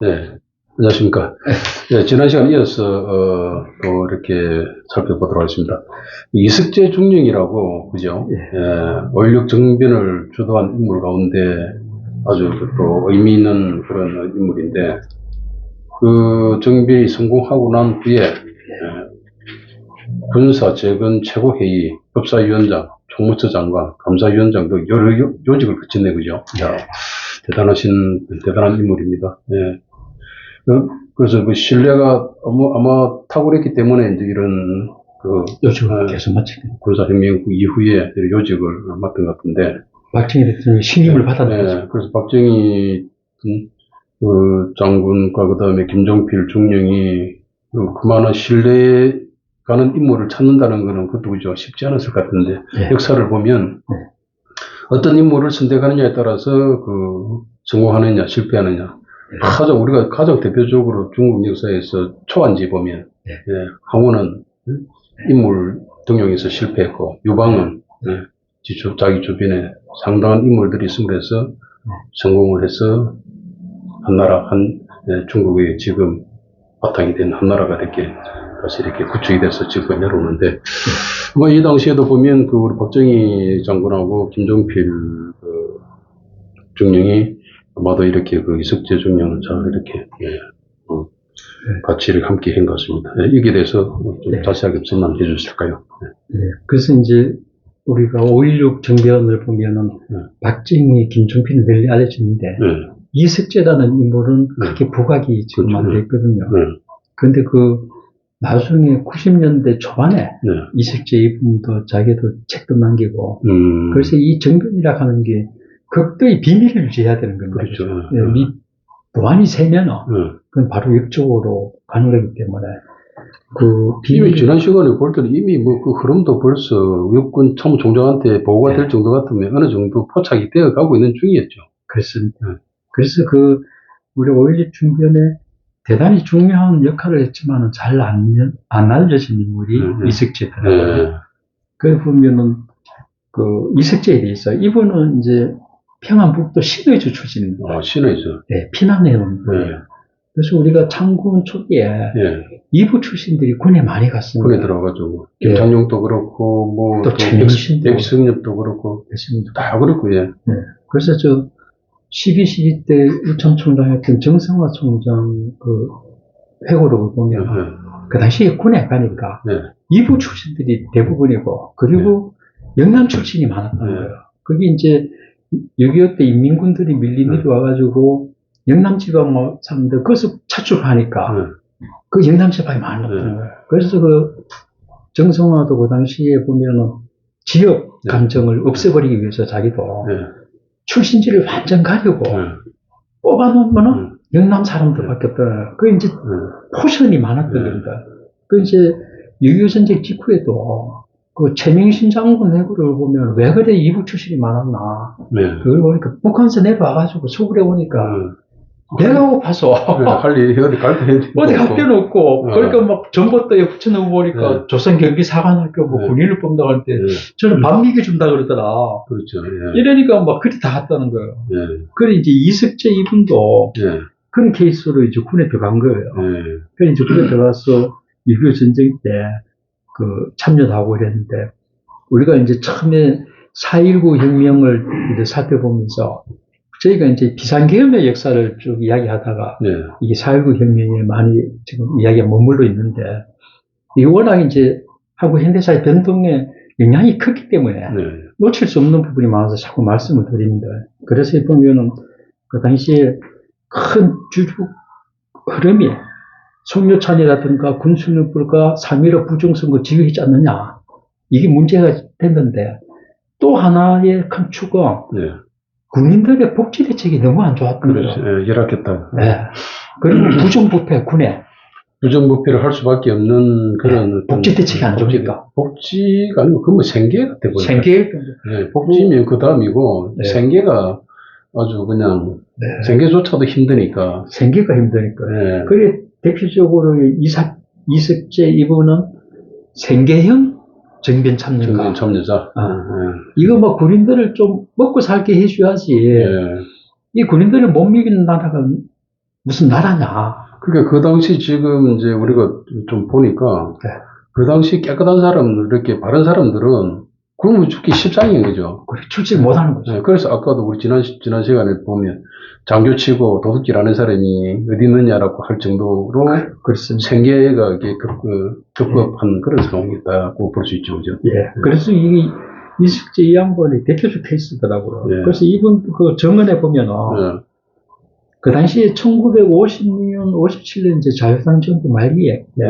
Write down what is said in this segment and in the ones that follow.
네, 안녕하십니까. 네, 지난 시간 이어서, 어, 또 이렇게 살펴보도록 하겠습니다. 이석재 중령이라고, 그죠? 예. 예, 5.16 정변을 주도한 인물 가운데 아주 또 의미 있는 그런 인물인데, 그 정변이 성공하고 난 후에, 예, 군사 재건 최고회의, 법사위원장, 총무처 장관, 감사위원장 등 여러 요- 요직을 거쳤네, 그죠? 야, 대단하신, 대단한 인물입니다. 예. 그, 그래서 그 신뢰가 아마, 아마 탁월했기 때문에 이제 이런 그 요즘 네. 계속 마치고 군사혁명 이후에 요직을 맡은 것 같은데, 박정희 대통령이 신임을 받았는 거죠. 네, 그래서 박정희 음, 그 장군과 그 다음에 김종필 중령이 그 그만한 신뢰 가는 인물을 찾는다는 거는 그것도 그죠 쉽지 않았을 것 같은데 예. 역사를 보면 네. 어떤 인물을 선택하느냐에 따라서 그 성공하느냐 실패하느냐 네. 가장 우리가 가장 대표적으로 중국 역사에서 초안지 보면 네. 예, 항원은 음, 인물 등용에서 실패했고 유방은 예, 지 주- 자기 주변에 상당한 인물들이 있음으로 해서 성공을 해서 한나라 한 예, 중국의 지금 바탕이 된 한나라가 이렇게 다시 이렇게 구축이 돼서 지금 내려오는데 뭐이 당시에도 보면 그 우리 박정희 장군하고 김종필 그 중령이 아마도 이렇게 그 이석재 중령은 잘 이렇게 예, 어, 같이 이렇게 함께 한 것 같습니다. 예, 이게 대해서 좀 네. 자세하게 설명 해 주실까요? 네. 그래서 이제 우리가 5.16 정변을 보면은 네. 박정희, 김종필은 널리 알려졌는데 네, 이석재라는 인물은 네. 그렇게 부각이 지금 그렇죠. 안 됐거든요. 네, 근데 그 나중에 90년대 초반에 네. 이석재 이분도 자기도 책도 남기고 음, 그래서 이 정변이라 하는 게 극도의 비밀을 유지해야 되는 겁니다. 그렇죠. 예, 미, 보안이 세면 어, 네. 그건 바로 역적으로 가는 거기 때문에 그 이미 비밀 지난 시간에 볼 때는 이미 뭐 그 흐름도 벌써 육군 참모총장한테 보고가 네. 될 정도 같으면 어느 정도 포착이 되어 가고 있는 중이었죠. 그렇습니다. 네. 그래서 그 우리 오일리 중변에 대단히 중요한 역할을 했지만은 잘 안, 안 알려진 인물이 음, 음. 이석재더라고요. 네. 그 보면은 그 이석재에 대해서 이분은 이제 평안북도 신의주 출신입니다. 아, 신의죠. 네, 피난해온 분이에요. 네. 그래서 우리가 창군 초기에 예. 이부 출신들이 군에 많이 갔습니다. 군에 들어가가지고 예. 김창룡도 그렇고 뭐또 최민식도. 백승엽도 그렇고 그렇습니다. 다 그렇고 예. 그래서 저 12시기 때 우참 총장했던 정성화 총장 그 회고록을 보면 예. 그 당시에 군에 가니까 네. 이부 출신들이 대부분이고 그리고 영남 출신이 많았던 네. 거예요. 그게 이제 6.25때 인민군들이 밀리 네. 내려와가지고 영남 지방 뭐 사람들 그것을 차출하니까 네. 그 영남 지방이 많았던 네. 거예요. 그래서 그 정성화도 그 당시에 보면은 지역 네. 감정을 없애버리기 위해서 자기도 예. 출신지를 완전 가리고 예. 뽑아놓으면은 음. 영남 사람들밖에 없더라. 그 이제 예. 포션이 많았던 네. 겁니다. 그 이제 6.25 전쟁 직후에도 그 최명신 장군 내부를 보면 왜 그래 이부 출신이 많았나. 네. 그걸 보니까 북한에서 내려와가지고 서울에 오니까 음. 배가 고파서 할일 어디 갈 때. 어디 갈 데는 없고 어. 그러니까 막 전봇대에 붙여놓고 보니까 네. 조선 경기 사관학교 뭐 네. 군인을 뽑는다고 할때 예. 저는 반미기 준다 그러더라. 그렇죠. 예. 이러니까 막 그리 다 갔다는 거예요. 예. 그래 이제 이석재 이분도 예. 그런 케이스로 이제 군에 들어간 거예요. 예. 그래 이제 군에 들어가서 6.25 전쟁 때 그 참여도 하고 이랬는데 우리가 이제 처음에 4.19 혁명을 이제 살펴보면서 저희가 이제 비상계엄의 역사를 쭉 이야기하다가 예. 이게 4.19 혁명에 많이 지금 이야기가 머물러 있는데 이게 워낙 이제 한국 현대사의 변동에 영향이 컸기 때문에 네. 놓칠 수 없는 부분이 많아서 자꾸 말씀을 드립니다. 그래서 보면은 그 당시에 큰 주주 흐름이 송묘찬이라든가 군수령불과 3.15 부정선거 지휘하지 않느냐. 이게 문제가 됐는데 또 하나의 큰 축은 네. 국민들의 복지 대책이 너무 안 좋았던 그렇죠. 거예요. 예. 열악했다. 네. 그리고 부정부패 군에 부정부패를 할 수밖에 없는 그런 네. 복지 대책이 안 복지- 좋으니까. 복지 가 아니고 그뭐 생계 같아 보니까. 생계 네, 복지면 그 다음이고 네. 생계가 아주 그냥 네. 생계조차도 힘드니까. 생계가 힘드니까. 네. 그래 대표적으로 이사, 이석재 이분은 생계형 정변 참여가 참여자. 아. 예. 이거 뭐 군인들을 좀 먹고 살게 해줘야지 예. 이 군인들을 못 먹이는 나라가 무슨 나라냐. 그러니까 그 당시 지금 이제 우리가 좀 보니까 네. 그 당시 깨끗한 사람들, 이렇게 바른 사람들은 굶어 죽기 십상인 거죠. 출직 못 하는 거죠. 네, 그래서 아까도 우리 지난, 시- 지난 시간에 보면 장교치고 도둑질 하는 사람이 어디 있느냐라고 할 정도로 그렇습니다. 생계가 이게 급, 그, 급급한 그런 상황이었다고 볼 수 있죠. 그죠? 예. 그래서 이게 이숙재 이 양반이 대표적 케이스더라고요. 예. 그래서 이분 그 정언에 보면은 네. 그 당시에 1956년, 57년 이제 자유당 정부 말기에 네.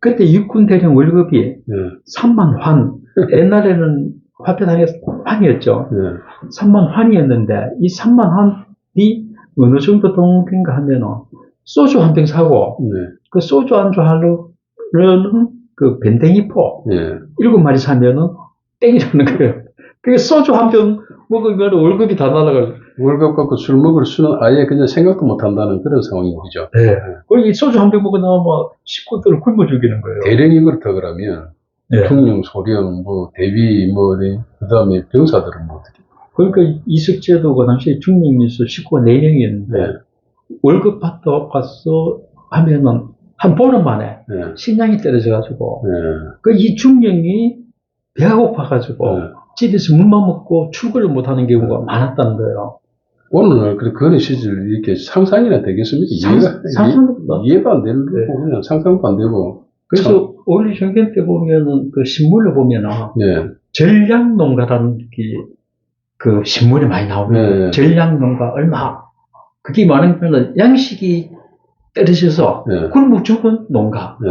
그때 육군 대령 월급이 네. 3만 환. 옛날에는 화폐당에 환이었죠. 네. 3만 환이었는데 이 3만 환이 어느 정도 동인가 하면은 소주 한 병 사고 네. 그 소주 안주 하려는 그 밴댕이포 네. 일곱 마리 사면은 땡이라는 거예요. 그게 소주 한 병 먹으면 월급이 다 날아가요. 월급 갖고 술 먹을 수는 아예 그냥 생각도 못 한다는 그런 상황인 거죠. 네. 그리고 이 소주 한 병 먹고 나면 식구들을 굶어 죽이는 거예요. 대령이 그렇다 그러면 네. 중령, 소령, 뭐 대위, 뭐 그 다음에 병사들은 뭐 어떻게? 그러니까 이숙제도 그 당시에 중령에서 식구가 4명이었는데 네. 월급 받다 갔어 하면은 한 보름 만에 네. 신장이 떨어져가지고 네. 그이 중령이 배가 고파가지고 네. 집에서 물만 먹고 출근을 못하는 경우가 많았다는 거예요. 오늘날 그 그런 시절 이렇게 상상이나 되겠습니까? 상- 이해가, 상상도 이해, 이해도 안 되고 네. 그냥 상상도 안 되고. 그래서 원리 정견 때 보면은 그 신문을 보면은 네. 전량농가라는 게그 신문에 많이 나옵니다. 네. 전량농가 얼마 그게 많으면 양식이 떨어져서 네. 굶어 죽은 농가. 네.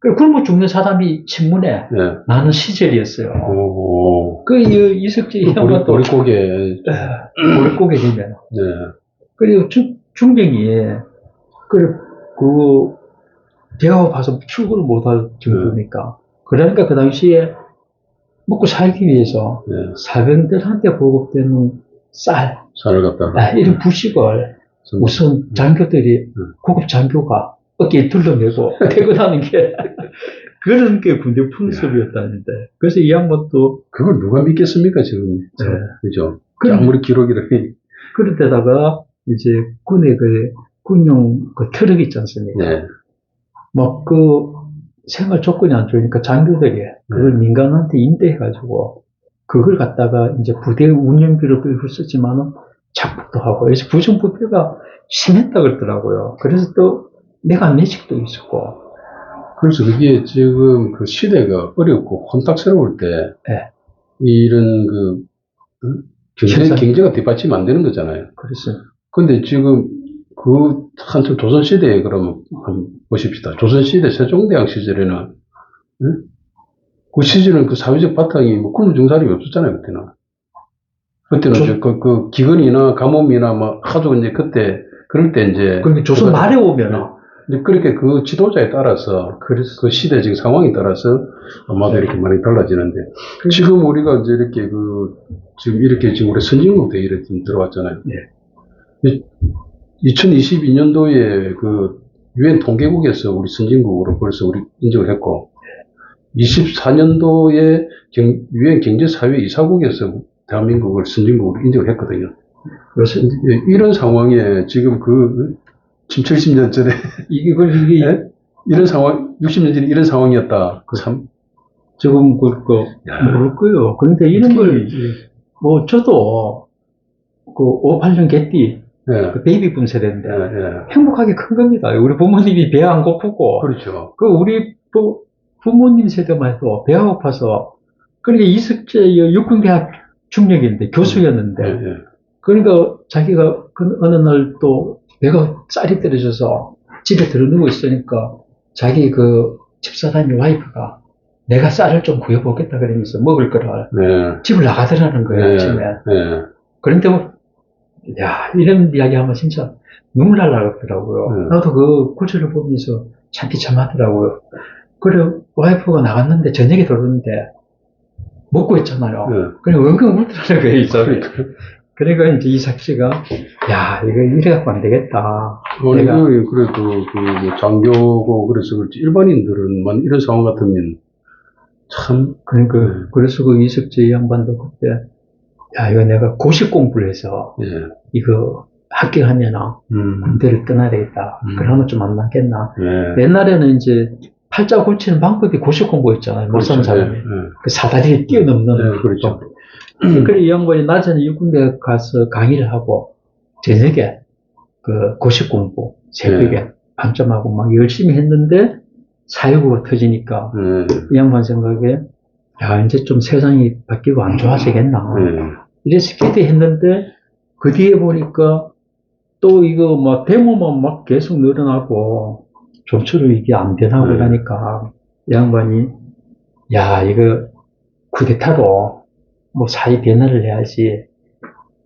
그 굶어 죽는 사람이 신문에 네. 나는 시절이었어요. 오. 그 이- 이석재 이 보리, 양반도 보릿고개. 머릿고개 되면 네. 그리고 중, 중병이 그, 그 배가 고파서 출근을 못할 정도니까 그러니까 그 당시에 먹고 살기 위해서 네. 사병들한테 보급되는 쌀 산을 갖다가. 아, 이런 부식을 우선 장교들이 음. 고급 장교가 어깨에 둘러매고 퇴근하는 게 그런 게 군대 풍습이었다는데 그래서 이 양반도 그걸 누가 믿겠습니까, 지금. 네. 그죠? 그- 아무리 기록이라니. 그런데다가 이제 군의 그 군용 그 트럭 있지 않습니까? 네. 막 그 생활 조건이 안 좋으니까 장교들이 그걸 민간한테 임대해가지고 그걸 갖다가 이제 부대 운영비로 끌고 썼지만은 착복도 하고 그래서 부정부패가 심했다 그러더라고요. 그래서 또 내가 매직도 있었고 그래서 그게 지금 그 시대가 어렵고 혼탁스러울 때, 네. 이런 그, 응? 경제. 경제가 뒷받침 안 되는 거잖아요. 그래서 근데 지금 그 한참 조선시대에 그러면 한번 보십시다. 조선시대 세종대왕 시절에는, 응? 그 시절은 그 사회적 바탕이 뭐 죽은 사람이 없었잖아요, 그때는. 그때는 조- 이제 그, 그 기근이나 가뭄이나 뭐 하도 이제 그때, 그럴 때 이제. 그러니까 조선 말에 오면은 이제 그렇게 그 지도자에 따라서 그래서 그 시대적 상황에 따라서 아마도 이렇게 많이 달라지는데 그- 지금 우리가 이제 이렇게 그 지금 이렇게 지금 우리 선진국 지금 들어왔잖아요. 예. 2022년도에 그 유엔 통계국에서 우리 선진국으로 벌써 우리 인정을 했고 24년도에 유엔 경제사회 이사국에서 대한민국을 선진국으로 인정을 했거든요. 그래서 예, 이런 상황에 지금 그 7, 70년 전에 이걸 이게 예? 이런 상황, 60년 전에 이런 상황이었다. 참. 조금 그거 모를 거예요. 그런데 이런 걸 뭐 저도 그 58년 개띠 예. 그 베이비붐 세대인데 예, 예. 행복하게 큰 겁니다. 우리 부모님이 배 안 고프고 그렇죠. 그 우리 부, 부모님 세대만 해도 배가 고파서 그러니까 이석재 육군대학 중력인데 교수였는데 예, 예. 그러니까 자기가 그 어느 날 또 배가 쌀이 떨어져서 집에 들어누고 있으니까 자기 그 집사람이 와이프가 내가 쌀을 좀 구해보겠다 그러면서 먹을 거를 네. 집을 나가더라는 거예요 네. 아침에 네. 그런데 뭐, 야 이런 이야기 하면 진짜 눈물 날라가더라고요 네. 나도 그 구절을 보면서 참 기참하더라고요 그래 와이프가 나갔는데 저녁에 들어오는데 먹고 있잖아요 네. 그냥 엉엉 울더라는 거예요 이 사람이 그러니까. 이제 이삭 씨가 야 이거 이래갖고 안 되겠다. 아니, 내가- 그, 그래도, 그, 뭐 장교고, 그래서 그렇지. 일반인들은, 이런 상황 같으면, 참, 그러니까 네. 그래서 그 이석재 이 양반도 그때 야 이거 내가 고시 공부를 해서 예. 이거 합격하면 음. 군대를 떠나야 되겠다. 음. 그러면 좀 안 낫겠나. 예. 옛날에는 이제 팔자 고치는 방법이 고시 공부였잖아요. 못 사는 그렇죠. 사람이. 예, 예. 그 사다리를 뛰어넘는. 네, 그렇죠. 그래, 이 양반이 낮에는 육군대 가서 강의를 하고, 저녁에 그 고시 공부, 새벽에 네. 밤잠하고 막 열심히 했는데, 사회부가 터지니까, 예. 이 양반 생각에, 야, 이제 좀 세상이 바뀌고 안 좋아지겠나. 예. 이래서 기대했는데, 그 뒤에 보니까, 또 이거 막 데모만 막 계속 늘어나고, 좀처럼 이게 안 변하고 네. 이러니까, 이 양반이, 야, 이거 쿠데타로 뭐 사회 변화를 해야지.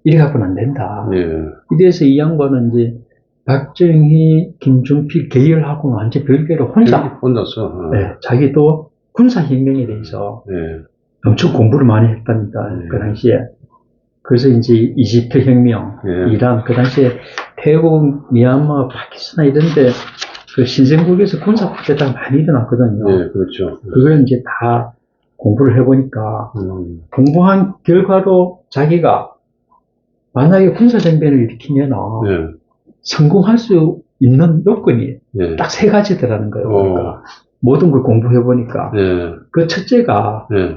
이래 갖고는 안 된다. 예. 이래서 이 양반은 이제 박정희, 김종필 계열하고는 완전 별개로 혼자, 혼자서. 어. 네, 자기도 군사혁명에 대해서 예. 엄청 공부를 많이 했답니다. 네. 그 당시에. 그래서 이제 이집트 혁명, 예. 이란, 그 당시에 태국, 미얀마, 파키스탄 이런데 그 신생국에서 군사 쿠데타가 많이 일어났거든요. 예, 그렇죠. 그걸 이제 다 공부를 해보니까 음. 공부한 결과로 자기가 만약에 군사 정변을 일으키면 예. 성공할 수 있는 요건이 예. 딱세 가지더라는 거예요. 그러니까 어. 모든 걸 공부해 보니까 예. 그 첫째가 예.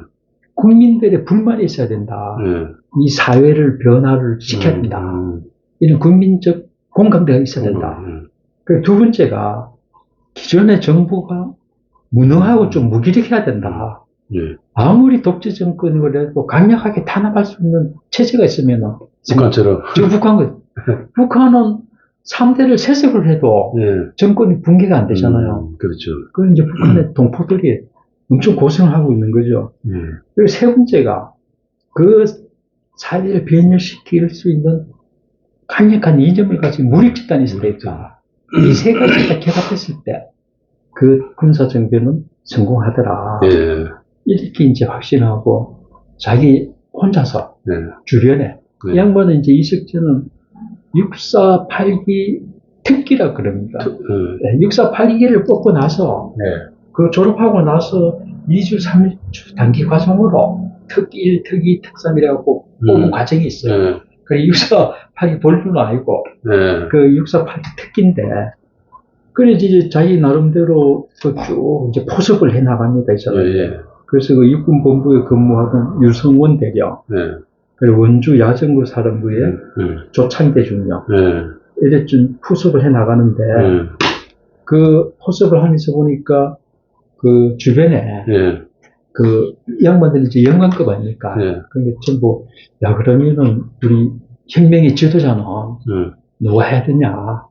국민들의 불만이 있어야 된다. 예. 이 사회를 변화를 시켜야 된다. 음. 이런 국민적 공감대가 있어야 된다. 음. 그두 번째가 기존의 정부가 무능하고 좀 무기력해야 된다. 예. 아무리 독재 정권이라도 강력하게 탄압할 수 있는 체제가 있으면 북한처럼. 지금 북한 북한은 3대를 세습을 해도 예. 정권이 붕괴가 안 되잖아요. 음, 그렇죠. 그 이제 북한의 동포들이 엄청 고생을 하고 있는 거죠. 예. 그리고 세 번째가 그 사회를 변열시킬 수 있는 강력한 이념을 가진 무력 집단이 되니까 이세 가지가 결합했을 때 그 군사 정변은 성공하더라. 예. 이렇게 이제 확신하고 자기 혼자서 예. 주변에 예. 이 양반은 이제 이석전은 6482 특기라 그럽니다. 예. 6482기를 뽑고 나서 예. 그 졸업하고 나서 2주, 3주 단기 과정으로 특 1, 특 2, 특 3이라고 뽑은 음. 과정이 있어요. 예. 그래 6482 본류는 아니고 예. 그6482 특기인데 그래 이제 자기 나름대로 그쭉 이제 포섭을 해 나갑니다. 이 예. 사람이. 예. 그래서 그 육군 본부에 근무하던 유성원 대령 예. 그리고 원주 야전구 사령부의 예. 조창대 중령 예. 이래 좀 포섭을 해 나가는데 예. 그 포섭을 하면서 보니까 그 주변에 예. 그 양반들이 이제 영관급 아닙니까? 예. 그게 전부 야 그러면은 우리 혁명의 지도자는 예. 누가 해야 되냐?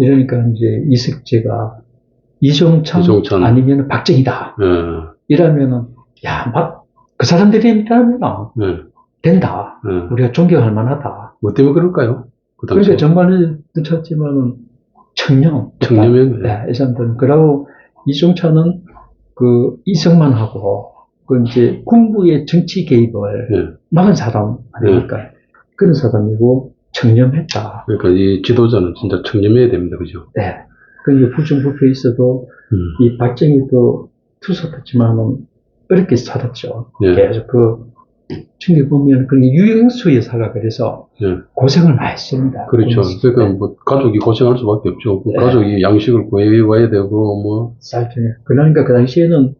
이러니까 이제 이석재가 이종찬, 이종찬. 아니면 박정희다. 예. 이러면은 야 막 그 사람들이 이러면 예. 된다. 예. 우리가 존경할 만하다. 뭐 때문에 그럴까요? 그 당시. 그러니까 정말을 늦췄지만은 청년. 청렴이. 네, 이 사람들은. 그러고 이종찬은 그 이승만하고 그 이제 군부의 정치 개입을 예. 막은 사람 아닙니까? 그런 사람이고 청렴했다. 그러니까 이 지도자는 진짜 청렴해야 됩니다. 그죠? 네. 그 이제 부정부패 있어도 음. 이 박정희도 투석했지만은 어렵게 살았죠. 예. 계속 그 충격 보면 그 유영수 여사가 그래서 예. 고생을 많이 했습니다. 그렇죠. 그러니까 뭐 가족이 고생할 수밖에 없죠. 그 네. 가족이 양식을 구해와야 되고 뭐 쌀중에. 그러니까 그 당시에는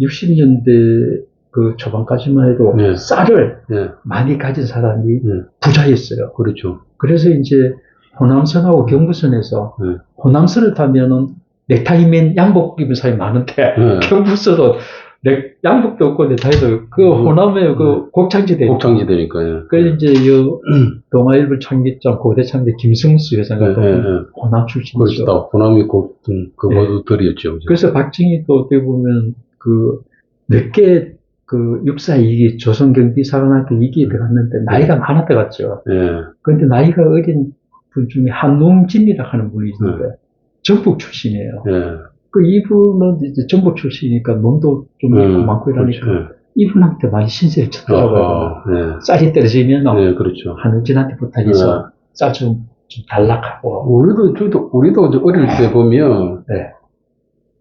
60년대 그 초반까지만 해도 네. 쌀을 예. 많이 가진 사람이 예. 부자였어요. 그렇죠. 그래서 이제 호남선하고 경부선에서 예. 호남선을 타면은 넥타이맨 양복 입은 사람이 많은데 예. 경부선은 넥, 양복도 없고 넥타이도 그 음. 호남의 그 곡창지대 곱창지대니까. 예. 그래서 이제 요 동아일보 창립장 고대 창립 김승수 예, 여사가 예, 예. 호남 출신이죠. 그렇다. 호남이 그, 음, 그 네. 모두들이었죠. 그죠? 그래서 박정희도 어떻게 보면 그 늦게 그 육사 이기 조선 경비 사관학교 이기에 들어갔는데 나이가 많아 들어갔죠. 예. 그런데 나이가 어린 분 중에 한농진이라 하는 분이 있는데 전북 출신이에요. 예. 그 이분은 이제 전북 출신이니까 몸도 좀 음, 많고 이러니까 그렇죠. 이분한테 많이 신세를 쳤더라고요. 아하, 예. 쌀이 떨어지면 예, 그렇죠. 한웅진한테 부탁해서 쌀좀 좀 달라고. 우리도, 저도, 우리도 어릴 때 보면, 네.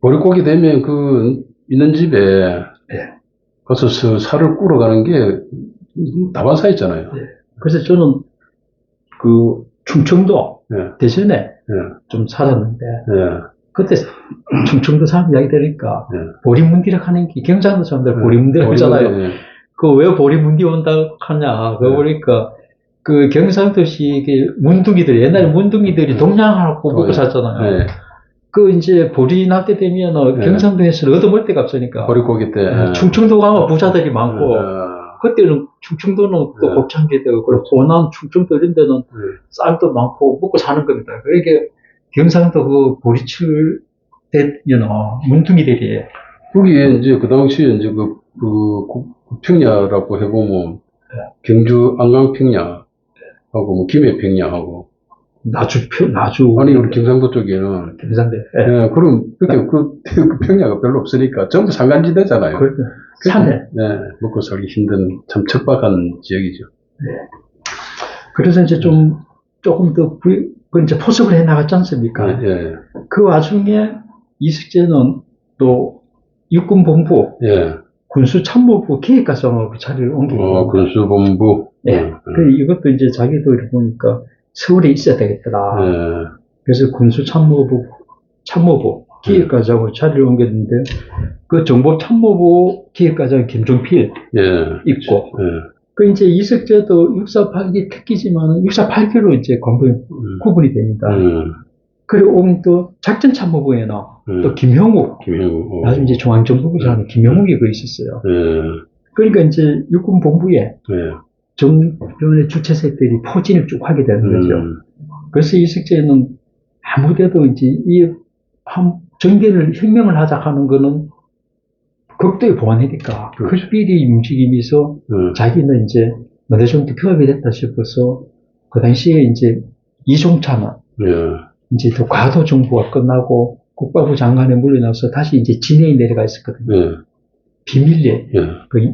보릿고기 되면 그, 있는 집에, 네. 가서 서- 살을 꾸러 가는 게, 다반사였잖아요. 그래서 저는 그 충청도 예, 대전에 예, 좀 살았는데 예, 그때 충청도 사람 이야기 들으니까 예. 보리문디락 하는 게 경상도 사람들 예. 보리문디락 하잖아요. 예, 그왜 보리문디 온다 하냐? 그거 네. 보니까 그 경상도시 그 문둥이들 옛날에 문둥이들이 동양하고 먹고 네. 살잖아요. 예. 그 이제 보리 날때 되면 네. 경상도에서 얻어먹을 데가 없으니까 보릿고기 때. 예. 충청도 가면 부자들이 많고 예, 그때는 충청도는 또 네. 곱창기도 그렇고 호남 충청도 이런 데는 예. 쌀도 많고 먹고 사는 겁니다. 그러니까 경상도 그 보리출 되면 문둥이들이 거기에 이제 그 당시에 이제 그, 그, 구- 평야라고 해보면, 네. 경주 안강평야하고 뭐 김해평야하고, 나주 표- 나주 아니, 우리 경상도 쪽에는, 경상도 예. 예, 그럼, 그렇게 그, 그 평야가 별로 없으니까 전부 산간지대잖아요. 그 산에 네, 먹고 살기 힘든 참 척박한 지역이죠. 그래서 이제 좀 조금 더 부- 그 이제 포섭을 해 나갔지 않습니까? 예, 예, 그 와중에 이식재는 또 육군 본부 예. 군수 참모부 기획과장으로 자리를 옮기고 어, 군수 본부. 예. 예, 그 이것도 이제 자기도 이렇게 보니까 서울에 있어야 되겠더라. 예, 그래서 군수 참모부 참모부 기획과장으로 자리를 옮겼는데 그 정보 참모부 기획과장 김종필 예. 있고 예, 그 이제 이석재도 648기 특기지만 648기로 이제 관부에 음, 구분이 됩니다. 음, 그리고 오면 또 작전 참모부에는 음. 또 김형욱 김영우. 어, 나중에 이제 중앙정보부장하는 김형욱이 그 있었어요. 예, 그러니까 이제 육군 본부에 예. 정변의 주체색들이 포진을 쭉 하게 되는 거죠. 음, 그래서 이석재는 아무데도 이제 이한 정계를 혁명을 하자 하는 거는 극도의 보완이니까 그렇죠. 극비리 움직임에서 음, 자기는 이제 어느 정도 규합이 됐다 싶어서 그 당시에 이제 이종찬은 예, 이제 또 과도 정부가 끝나고 국방부 장관에 물러나서 다시 이제 진해에 내려가 있었거든요. 예, 비밀리에 예. 그 이-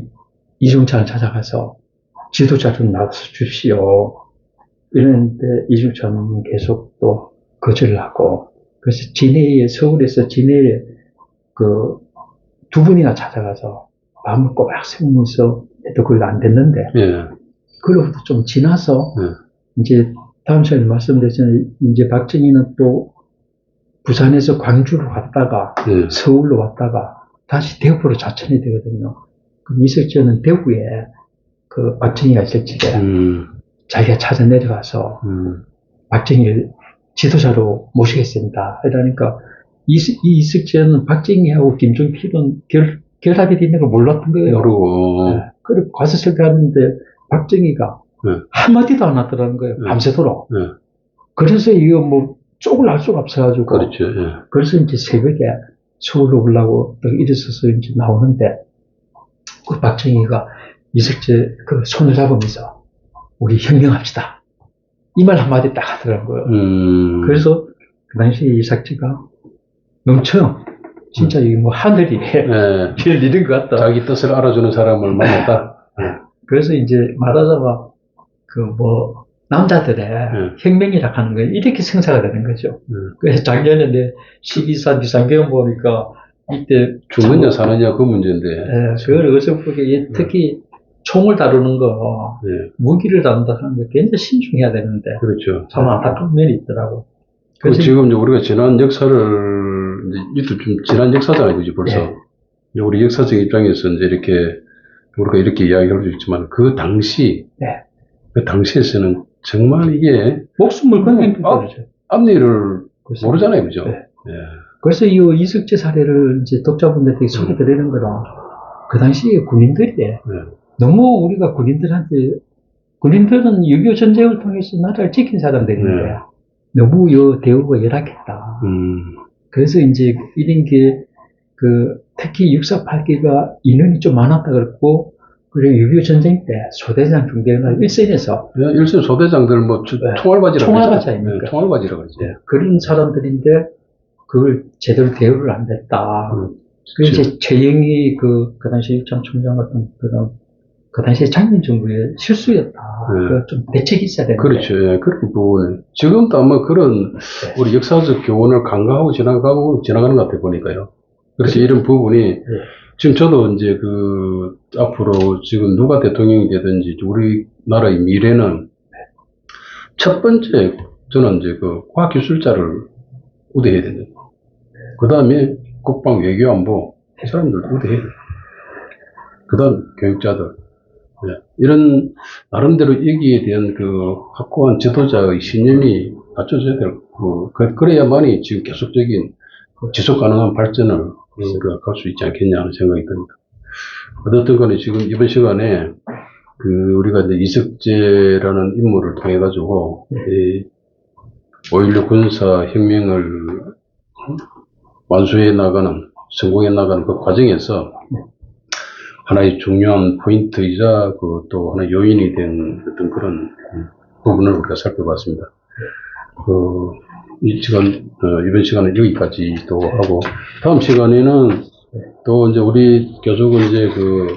이중찬을 찾아가서 지도자 좀 나와서 주십시오. 이랬는데 이중찬은 계속 또 거절을 하고 그래서 진해에 서울에서 진해에 그 두 분이나 찾아가서 마음을 꼬박 세우면서 해도 그걸 안 됐는데 예, 그로부터 좀 지나서 네. 이제 다음 시간에 말씀드렸지만 이제 박정희는 또 부산에서 광주로 갔다가 예. 서울로 왔다가 다시 대구로 자천이 되거든요. 그럼 이석재는 대구에 그 박정희가 있을 적에 음, 자기가 찾아 내려가서 음, 박정희를 지도자로 모시겠습니다. 이러니까 이, 이 이석재는 박정희하고 김종필은 결, 결합이 되는 걸 몰랐던 거예요. 모르고, 네. 그리고 가서 설교하는데 박정희가 네. 한마디도 안 하더라는 거예요. 네. 밤새도록. 네. 그래서 이거 뭐 쪽을 알 수가 없어가지고. 그렇죠, 예. 그래서 이제 새벽에 서울로 오려고 딱 일어서서 이제 나오는데 그 박정희가 이석재 그 손을 잡으면서 우리 혁명합시다. 이 말 한마디 딱 하더라고요. 음, 그래서 그 당시에 이석재가 엄청 진짜 이게 뭐 하늘이 예. 길 잃은 것 같다. 자기 뜻을 알아주는 사람을 만났다. 그래서 이제 말하자면 그뭐 남자들의 혁명이라 하는 건 이렇게 생사가 되는 거죠. 음. 그래서 작년에 내 12산 비상경 보니까 이때 죽느냐 사느냐 그 문제인데. 예, 그걸 보기에 특히 총을 다루는 거, 예, 무기를 다룬다 하는 거 굉장히 신중해야 되는데 그렇죠. 참 안타까운 면이 있더라고. 그래서 지금 이제 우리가 지난 역사를, 이제 이것도 좀 지난 역사잖아요, 그지 벌써. 예. 이제 우리 역사적 입장에서 이제 이렇게, 우리가 이렇게 이야기할 수 있지만, 그 당시, 네. 그 당시에서는 정말 이게 목숨을 있는 아, 거죠. 앞일을 그래서- 모르잖아요, 그죠? 네. 예. 그래서 이 이석재 사례를 이제 독자분들에게 소개 드리는 거는 그 당시에 군인들이 네. 너무 우리가 군인들한테 군인들은 6.25 전쟁을 통해서 나라를 지킨 사람들인데 네. 너무 요 대우가 열악했다. 음, 그래서 이제 이런 게 그 특히 648기가 인원이 좀 많았다 그랬고 그리고 6.25 전쟁 때 소대장 중대나 일선에서 예, 일선 소대장들 뭐, 주- 네. 총알바지라고. 총알바지. 아닙니까? 예, 총알바지라고 그러죠. 그런 사람들인데 그걸 제대로 대우를 안 했다. 음, 그 이제 최영희 그, 그 당시 일장 총장 같은 그런 그 당시에 장민 정부의 실수였다. 네. 그좀 대책이 있어야 되는데. 그렇죠. 예, 그런 부분. 지금도 아마 그런 우리 역사적 교훈을 간과하고 지나가고 지나가는 것 같아 보니까요. 그래서 이런 부분이 지금 저도 이제 그 앞으로 지금 누가 대통령이 되든지 우리나라의 미래는 첫 번째 저는 이제 그 과학기술자를 우대해야 된다. 그 다음에 국방 외교안보 이 사람들 우대해야 돼. 그 다음 교육자들 네. 이런 나름대로 여기에 대한 그 확고한 지도자의 신념이 갖춰져야 되고 그, 그래야만이 지금 계속적인 그 지속 가능한 발전을 우리가 갈 수 있지 않겠냐 하는 생각이 듭니다. 어떻든 간에 지금 이번 시간에 그 우리가 이제 이석재라는 인물을 통해 가지고 이5.16 군사 혁명을 완수해 나가는 성공해 나가는 그 과정에서 하나의 중요한 포인트이자 그 또 하나의 요인이 된 어떤 그런 부분을 우리가 살펴봤습니다. 그, 이 시간, 어, 이번 시간은 여기까지 또 하고, 다음 시간에는 또 이제 우리 교수은 이제 그,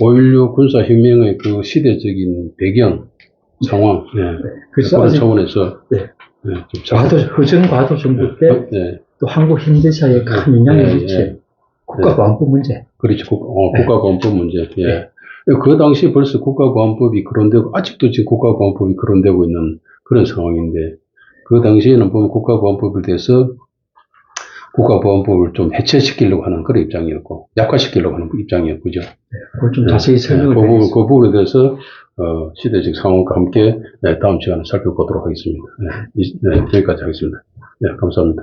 5.16 군사혁명의 그 시대적인 배경, 상황, 예. 그래서 그런 차원에서, 네. 잘- 과도, 허정 과도 정부 때 예, 또 한국 현대사에 큰 예, 영향을 예. 미친 국가보안법 문제. 그렇죠. 국, 어, 네. 국가보안법 문제. 예. 네. 그 당시 벌써 국가보안법이 거론되고, 아직도 지금 국가보안법이 거론되고 있는 그런 상황인데, 그 당시에는 보면 국가보안법에 대해서 국가보안법을 좀 해체시키려고 하는 그런 입장이었고, 약화시키려고 하는 입장이었고, 그죠? 그걸 좀 네. 자세히 네, 설명을 그, 부분. 그 부분에 대해서, 어, 시대적 상황과 함께, 네, 다음 시간에 살펴보도록 하겠습니다. 네, 이- 네, 여기까지 하겠습니다. 네, 감사합니다.